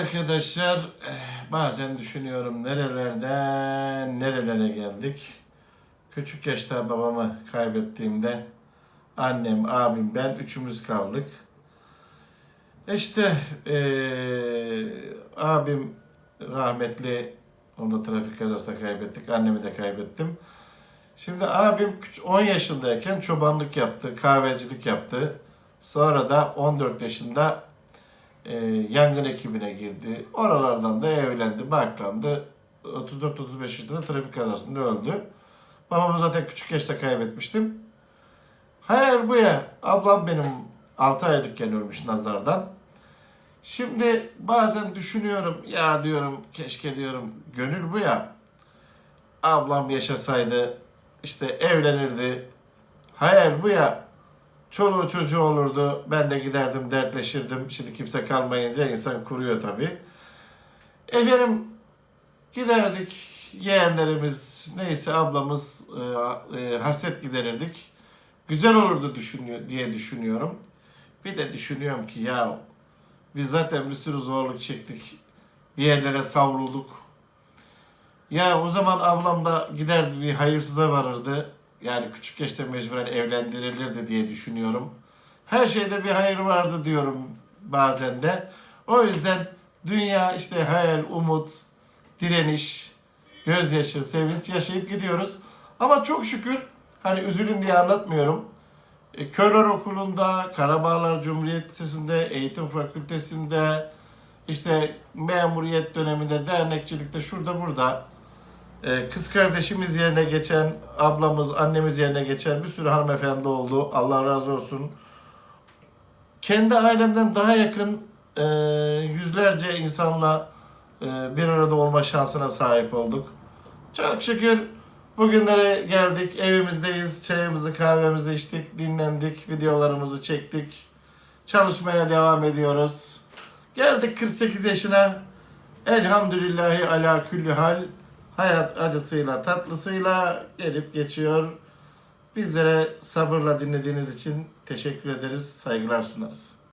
Arkadaşlar eh, bazen düşünüyorum nerelerden nerelere geldik. Küçük yaşta babamı kaybettiğimde annem, abim, ben üçümüz kaldık. İşte eee, abim rahmetli onu da trafik kazasında kaybettik. Annemi de kaybettim. Şimdi abim küç- 10 yaşındayken çobanlık yaptı, kahvecilik yaptı. Sonra da 14 yaşında e, yangın ekibine girdi. Oralardan da evlendi, barklandı. 34-35 yaşında da trafik kazasında öldü. Babamı zaten küçük yaşta kaybetmiştim. Hayır bu ya. Ablam benim 6 aylıkken ölmüş nazardan. Şimdi bazen düşünüyorum ya diyorum keşke diyorum gönül bu ya. Ablam yaşasaydı işte evlenirdi. Hayal bu ya. Çoluğu çocuğu olurdu. Ben de giderdim dertleşirdim. Şimdi kimse kalmayınca insan kuruyor tabii. Efendim giderdik yeğenlerimiz neyse ablamız e, e, hasret giderirdik. Güzel olurdu düşünüyor, diye düşünüyorum. Bir de düşünüyorum ki ya biz zaten bir sürü zorluk çektik. Bir yerlere savrulduk. Ya o zaman ablam da giderdi bir hayırsıza varırdı. Yani küçük yaşta mecburen evlendirilirdi diye düşünüyorum. Her şeyde bir hayır vardı diyorum bazen de. O yüzden dünya işte hayal, umut, direniş, gözyaşı, sevinç yaşayıp gidiyoruz. Ama çok şükür hani üzülün diye anlatmıyorum. E, Körler Okulu'nda, Karabağlar Cumhuriyet Eğitim Fakültesi'nde, işte memuriyet döneminde, dernekçilikte, şurada burada kız kardeşimiz yerine geçen, ablamız, annemiz yerine geçen bir sürü hanımefendi oldu. Allah razı olsun. Kendi ailemden daha yakın e, yüzlerce insanla e, bir arada olma şansına sahip olduk. Çok şükür bugünlere geldik. Evimizdeyiz. Çayımızı, kahvemizi içtik, dinlendik, videolarımızı çektik. Çalışmaya devam ediyoruz. Geldik 48 yaşına. Elhamdülillahi ala külli hal. Hayat acısıyla tatlısıyla gelip geçiyor. Bizlere sabırla dinlediğiniz için teşekkür ederiz, saygılar sunarız.